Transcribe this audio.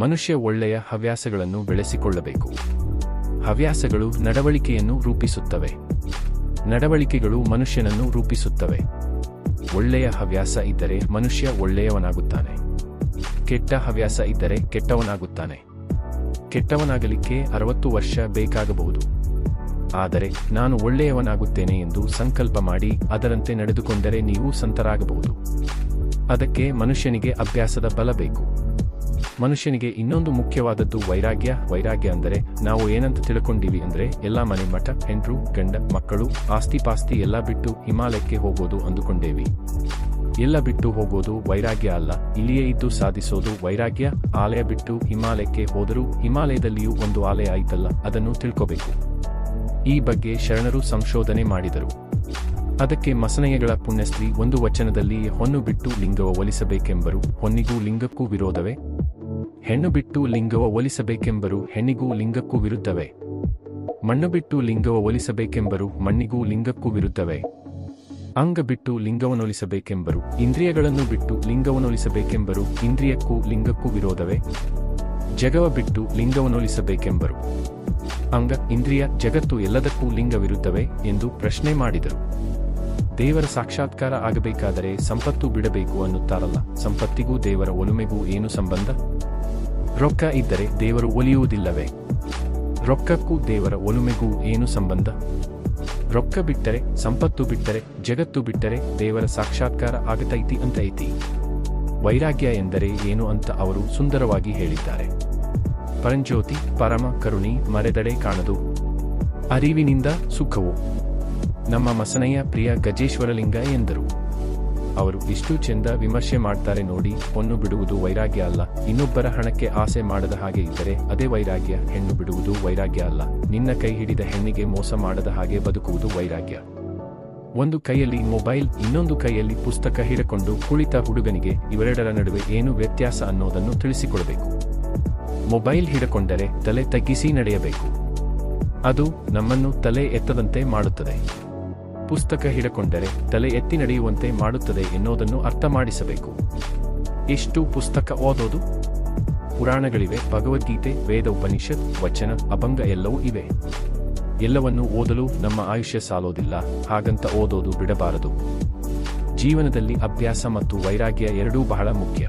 ಮನುಷ್ಯ ಒಳ್ಳೆಯ ಹವ್ಯಾಸಗಳನ್ನು ಬೆಳೆಸಿಕೊಳ್ಳಬೇಕು. ಹವ್ಯಾಸಗಳು ನಡವಳಿಕೆಯನ್ನು ರೂಪಿಸುತ್ತವೆ. ನಡವಳಿಕೆಗಳು ಮನುಷ್ಯನನ್ನು ರೂಪಿಸುತ್ತವೆ. ಒಳ್ಳೆಯ ಹವ್ಯಾಸ ಇದ್ದರೆ ಮನುಷ್ಯ ಒಳ್ಳೆಯವನಾಗುತ್ತಾನೆ. ಕೆಟ್ಟ ಹವ್ಯಾಸ ಇದ್ದರೆ ಕೆಟ್ಟವನಾಗುತ್ತಾನೆ. ಕೆಟ್ಟವನಾಗಲಿಕ್ಕೆ ಅರವತ್ತು ವರ್ಷ ಬೇಕಾಗಬಹುದು. ಆದರೆ ನಾನು ಒಳ್ಳೆಯವನಾಗುತ್ತೇನೆ ಎಂದು ಸಂಕಲ್ಪ ಮಾಡಿ ಅದರಂತೆ ನಡೆದುಕೊಂಡರೆ ನೀವು ಸಂತರಾಗಬಹುದು. ಅದಕ್ಕೆ ಮನುಷ್ಯನಿಗೆ ಅಭ್ಯಾಸದ ಬಲ ಬೇಕು. ಮನುಷ್ಯನಿಗೆ ಇನ್ನೊಂದು ಮುಖ್ಯವಾದದ್ದು ವೈರಾಗ್ಯ. ವೈರಾಗ್ಯ ಅಂದರೆ ನಾವು ಏನಂತ ತಿಳ್ಕೊಂಡಿವಿ ಅಂದ್ರೆ ಎಲ್ಲಾ ಮನೆ ಮಠ, ಹೆಂಡ್ರು, ಗಂಡ, ಮಕ್ಕಳು, ಆಸ್ತಿ ಪಾಸ್ತಿ ಎಲ್ಲ ಬಿಟ್ಟು ಹಿಮಾಲಯಕ್ಕೆ ಹೋಗೋದು ಅಂದುಕೊಂಡೇವಿ. ಎಲ್ಲ ಬಿಟ್ಟು ಹೋಗೋದು ವೈರಾಗ್ಯ ಅಲ್ಲ. ಇಲ್ಲಿಯೇ ಇದ್ದು ಸಾಧಿಸೋದು ವೈರಾಗ್ಯ. ಆಲಯ ಬಿಟ್ಟು ಹಿಮಾಲಯಕ್ಕೆ ಹೋದರೂ ಹಿಮಾಲಯದಲ್ಲಿಯೂ ಒಂದು ಆಲಯ ಆಯ್ತಲ್ಲ, ಅದನ್ನು ತಿಳ್ಕೋಬೇಕು. ಈ ಬಗ್ಗೆ ಶರಣರು ಸಂಶೋಧನೆ ಮಾಡಿದರು. ಅದಕ್ಕೆ ಮಸನಯ್ಯಗಳ ಪುಣ್ಯಸ್ತ್ರೀ ಒಂದು ವಚನದಲ್ಲಿ ಹೊನ್ನು ಬಿಟ್ಟು ಲಿಂಗವ ಒಲಿಸಬೇಕೆಂಬರು ಹೊನ್ನಿಗೂ ಲಿಂಗಕ್ಕೂ ವಿರೋಧವೇ? ಹೆಣ್ಣು ಬಿಟ್ಟು ಲಿಂಗವ ಒಲಿಸಬೇಕೆಂಬರು ಹೆಣ್ಣಿಗೂ ಲಿಂಗಕ್ಕೂ ವಿರುದ್ಧವೇ? ಮಣ್ಣು ಬಿಟ್ಟು ಲಿಂಗವ ಒಲಿಸಬೇಕೆಂಬರು ಮಣ್ಣಿಗೂ ಲಿಂಗಕ್ಕೂ ವಿರುದ್ಧವೇ? ಅಂಗ ಬಿಟ್ಟು ಲಿಂಗವನ್ನೊಲಿಸಬೇಕೆಂಬರು ಇಂದ್ರಿಯಗಳನ್ನು ಬಿಟ್ಟು ಲಿಂಗವನ್ನೊಲಿಸಬೇಕೆಂಬರು ಇಂದ್ರಿಯಕ್ಕೂ ಲಿಂಗಕ್ಕೂ ವಿರೋಧವೇ? ಜಗವ ಬಿಟ್ಟು ಲಿಂಗವನ್ನೊಲಿಸಬೇಕೆಂಬರು ಅಂಗ ಇಂದ್ರಿಯ ಜಗತ್ತು ಎಲ್ಲದಕ್ಕೂ ಲಿಂಗವಿರುತ್ತವೆ ಎಂದು ಪ್ರಶ್ನೆ ಮಾಡಿದರು. ದೇವರ ಸಾಕ್ಷಾತ್ಕಾರ ಆಗಬೇಕಾದರೆ ಸಂಪತ್ತು ಬಿಡಬೇಕು ಅನ್ನುತ್ತಾರಲ್ಲ, ಸಂಪತ್ತಿಗೂ ದೇವರ ಒಲುಮೆಗೂ ಏನು ಸಂಬಂಧ? ರೊಕ್ಕ ಇದ್ದರೆ ದೇವರು ಒಲಿಯುವುದಿಲ್ಲವೇ? ರೊಕ್ಕಕ್ಕೂ ದೇವರ ಒಲುಮೆಗೂ ಏನು ಸಂಬಂಧ? ರೊಕ್ಕ ಬಿಟ್ಟರೆ, ಸಂಪತ್ತು ಬಿಟ್ಟರೆ, ಜಗತ್ತು ಬಿಟ್ಟರೆ ದೇವರ ಸಾಕ್ಷಾತ್ಕಾರ ಆಗತೈತಿ ಅಂತ ಐತಿ ವೈರಾಗ್ಯ ಎಂದರೆ ಏನು ಅಂತ ಅವರು ಸುಂದರವಾಗಿ ಹೇಳಿದ್ದಾರೆ. ಪರಂಜ್ಯೋತಿ, ಪರಮ ಕರುಣಿ ಮರೆದಡೆ ಕಾಣದು. ಅರಿವಿನಿಂದ ಸುಖವು. ನಮ್ಮ ಮಸನಯ್ಯ ಪ್ರಿಯ ಗಜೇಶ್ವರಲಿಂಗ ಎಂದರು. ಅವರು ಇಷ್ಟು ಚೆಂದ ವಿಮರ್ಶೆ ಮಾಡ್ತಾರೆ ನೋಡಿ ಹೊನ್ನು ಬಿಡುವುದು ವೈರಾಗ್ಯ ಅಲ್ಲ. ಇನ್ನೊಬ್ಬರ ಹಣಕ್ಕೆ ಆಸೆ ಮಾಡದ ಹಾಗೆ ಇದ್ದರೆ ಅದೇ ವೈರಾಗ್ಯ, ಹೆಣ್ಣು ಬಿಡುವುದು ವೈರಾಗ್ಯ ಅಲ್ಲ. ನಿನ್ನ ಕೈ ಹಿಡಿದ ಹೆಣ್ಣಿಗೆ ಮೋಸ ಮಾಡದ ಹಾಗೆ ಬದುಕುವುದು ವೈರಾಗ್ಯ. ಒಂದು ಕೈಯಲ್ಲಿ ಮೊಬೈಲ್, ಇನ್ನೊಂದು ಕೈಯಲ್ಲಿ ಪುಸ್ತಕ ಹಿಡಕೊಂಡು ಕುಳಿತ ಹುಡುಗನಿಗೆ ಇವೆರಡರ ನಡುವೆ ಏನು ವ್ಯತ್ಯಾಸ ಅನ್ನೋದನ್ನು ತಿಳಿಸಿಕೊಡಬೇಕು. ಮೊಬೈಲ್ ಹಿಡಕೊಂಡರೆ ತಲೆ ತಗ್ಗಿಸಿ ನಡೆಯಬೇಕು. ಅದು ನಮ್ಮನ್ನು ತಲೆ ಎತ್ತದಂತೆ ಮಾಡುತ್ತದೆ. ಪುಸ್ತಕ ಹಿಡಕೊಂಡರೆ ತಲೆ ಎತ್ತಿ ನಡೆಯುವಂತೆ ಮಾಡುತ್ತದೆ ಎನ್ನುವುದನ್ನು ಅರ್ಥ ಮಾಡಿಸಬೇಕು ಎಷ್ಟು ಪುಸ್ತಕ ಓದೋದು? ಪುರಾಣಗಳಿವೆ, ಭಗವದ್ಗೀತೆ, ವೇದ ಉಪನಿಷತ್, ವಚನ, ಅಭಂಗ ಎಲ್ಲವೂ ಇವೆ. ಎಲ್ಲವನ್ನು ಓದಲು ನಮ್ಮ ಆಯುಷ್ಯ ಸಾಲೋದಿಲ್ಲ, ಹಾಗಂತ ಓದೋದು ಬಿಡಬಾರದು. ಜೀವನದಲ್ಲಿ ಅಭ್ಯಾಸ ಮತ್ತು ವೈರಾಗ್ಯ ಎರಡೂ ಬಹಳ ಮುಖ್ಯ.